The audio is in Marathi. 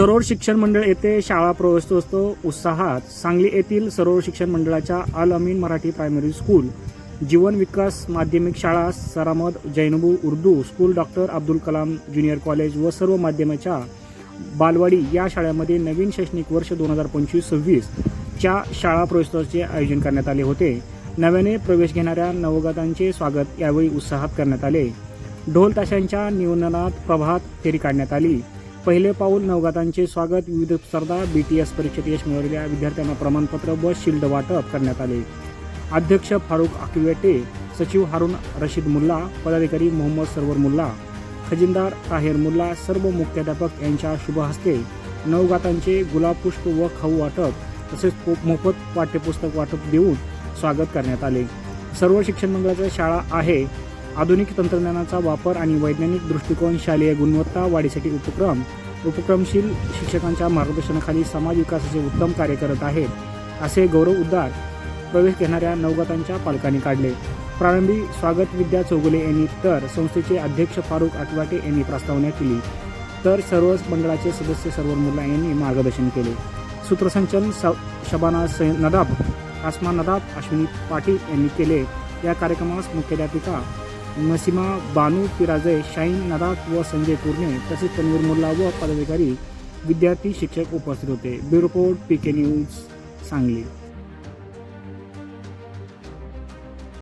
सरोवर शिक्षण मंडळ येथे शाळा प्रवेशोत्सव उत्साहात सांगली येथील सरोवर शिक्षण मंडळाच्या अल अमीन मराठी प्रायमरी स्कूल जीवन विकास माध्यमिक शाळा सरामद जैनबू Urdu school doctor Abdul Kalam junior college व सर्व माध्यमाच्या बालवाडी या शाळेमध्ये नवीन शैक्षणिक वर्ष दोन हजार पंचवीस सव्वीस च्या शाळा प्रवेशोत्सवाचे आयोजन करण्यात आले होते. नव्याने प्रवेश घेणाऱ्या नवगतांचे स्वागत यावेळी उत्साहात करण्यात आले. ढोल ताशांच्या नियोजनात प्रभात फेरी काढण्यात आली. पहिले पाऊल नवगतांचे स्वागत. विविध स्पर्धा बी टी एस परीक्षेत यश मिळवलेल्या विद्यार्थ्यांना प्रमाणपत्र व शिल्ड वाटप करण्यात आले. अध्यक्ष फारुख आकिवेटे सचिव हारून रशीद मुल्ला पदाधिकारी मोहम्मद सरवर मुल्ला खजिनदार ताहेर मुल्ला सर्व मुख्याध्यापक यांच्या शुभ हस्ते नवगातांचे गुलाब पुष्प व खाऊ वाटप तसेच मोफत पाठ्यपुस्तक वाटप देऊन स्वागत करण्यात आले. सर्व शिक्षण मंडळाच्या शाळा आहे. आधुनिक तंत्रज्ञानाचा वापर आणि वैज्ञानिक दृष्टिकोन शालेय गुणवत्ता वाढीसाठी उपक्रम. उपक्रमशील शिक्षकांच्या मार्गदर्शनाखाली समाज विकासाचे उत्तम कार्य करत आहेत असे गौरव उद्गार प्रवेश घेणाऱ्या नवगतांच्या पालकांनी काढले. प्रारंभी स्वागत विद्या चौगुले यांनी तर संस्थेचे अध्यक्ष फारुख आटवाटे यांनी प्रस्तावना केली. तर सर्वच मंडळाचे सदस्य सर्व मुल्ला यांनी मार्गदर्शन केले. सूत्रसंचलन स- शबाना सै नदाब आसमा नदाब अश्विनी पाटील यांनी केले. या कार्यक्रमास मुख्याध्यापिका नसीमा बानू पिराजे शाहीन नदाब व संजय पूर्णे तसेच तनवीर मुल्ला व पदाधिकारी विद्यार्थी शिक्षक उपस्थित होते. Bureau report P K news Sangli.